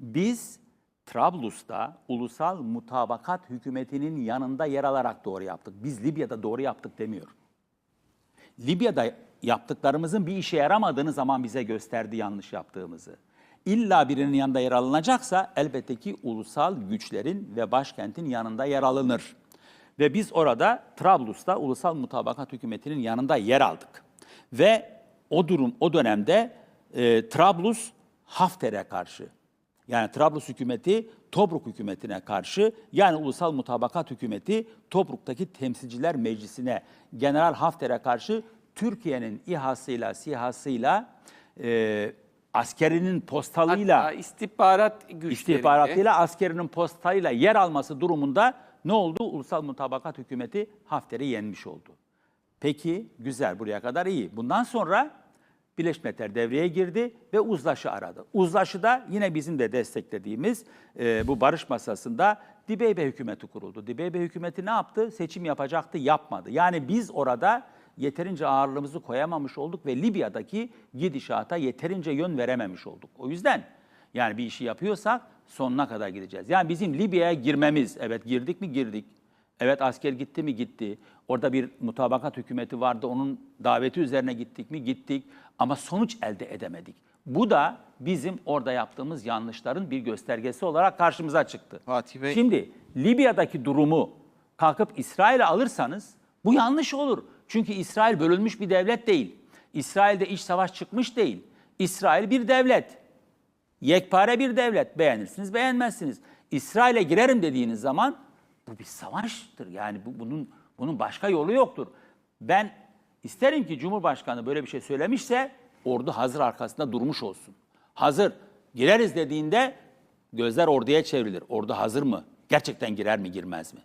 Biz Trablus'ta ulusal mutabakat hükümetinin yanında yer alarak doğru yaptık. Biz Libya'da doğru yaptık demiyorum. Libya'da yaptıklarımızın bir işe yaramadığını zaman bize gösterdi yanlış yaptığımızı. İlla birinin yanında yer alınacaksa elbette ki ulusal güçlerin ve başkentin yanında yer alınır. Ve biz orada Trablus'ta ulusal mutabakat hükümetinin yanında yer aldık. Ve o durum o dönemde e, Trablus Hafter'e karşı yani Trablus hükümeti Tobruk hükümetine karşı yani Ulusal Mutabakat hükümeti Tobruk'taki Temsilciler Meclisi'ne General Hafter'e karşı Türkiye'nin İHA'sıyla, SİHA'sıyla e, askerinin postalıyla Hatta istihbarat güçleri. istihbaratıyla askerinin postalıyla yer alması durumunda ne oldu? Ulusal Mutabakat Hükümeti Hafter'i yenmiş oldu. Peki güzel buraya kadar iyi. Bundan sonra Birleşmiş Milletler devreye girdi ve uzlaşı aradı. Uzlaşıda yine bizim de desteklediğimiz e, bu barış masasında Dibeybe hükümeti kuruldu. Dibeybe hükümeti ne yaptı? Seçim yapacaktı, yapmadı. Yani biz orada yeterince ağırlığımızı koyamamış olduk ve Libya'daki gidişata yeterince yön verememiş olduk. O yüzden yani bir işi yapıyorsak sonuna kadar gideceğiz. Yani bizim Libya'ya girmemiz, evet girdik mi girdik. Evet asker gitti mi gitti. Orada bir mutabakat hükümeti vardı. Onun daveti üzerine gittik mi gittik. Ama sonuç elde edemedik. Bu da bizim orada yaptığımız yanlışların bir göstergesi olarak karşımıza çıktı. Fatih Bey- Şimdi Libya'daki durumu kalkıp İsrail'e alırsanız bu yanlış olur. Çünkü İsrail bölünmüş bir devlet değil. İsrail'de iç savaş çıkmış değil. İsrail bir devlet. Yekpare bir devlet. Beğenirsiniz, beğenmezsiniz. İsrail'e girerim dediğiniz zaman bu bir savaştır. Yani bu, bunun bunun başka yolu yoktur. Ben isterim ki Cumhurbaşkanı böyle bir şey söylemişse ordu hazır arkasında durmuş olsun. Hazır gireriz dediğinde gözler orduya çevrilir. Ordu hazır mı? Gerçekten girer mi girmez mi?